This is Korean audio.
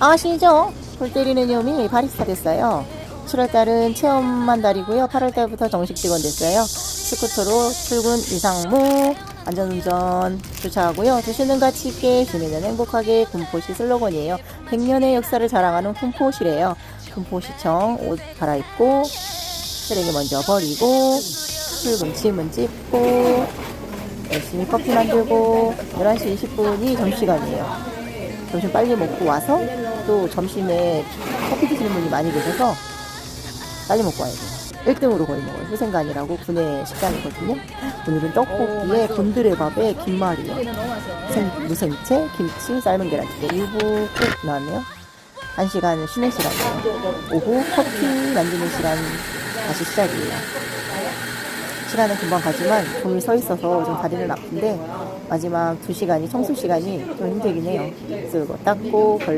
아시죠? 골 때리는 놈이 바리스타 됐어요. 7월달은 체험만 달이고요. 8월달부터 정식 직원 됐어요. 스쿠터로 출근 이상무 안전운전 주차하고요. 드시는 가치 있게 주민은 행복하게 군포시 슬로건이에요. 100년의 역사를 자랑하는 군포시래요. 군포시청 옷 갈아입고 쓰레기 먼저 버리고 출근 짐은 찝고 열심히 커피 만들고 11시 20분이 점심시간이에요. 점심 빨리 먹고 와서 또 점심에 커피 드시는 분이 많이 계셔서 빨리 먹고 와야 돼요. 1등으로 거의 먹어요. 후생간이라고 군내 식당이거든요. 오늘은 떡볶이에 곤드레 밥에 김말이요. 생, 무생채, 김치, 삶은 계란찌개 일부 끝 나왔네요. 1시간 쉬는 시간이에요. 오후 커피 만드는 시간 다시 시작이에요. 시간은 금방 가지만 종일 서 있어서 좀 다리는 아픈데 마지막 2시간이 청소 시간이 좀 힘들긴 해요. 쓰고 닦고 걸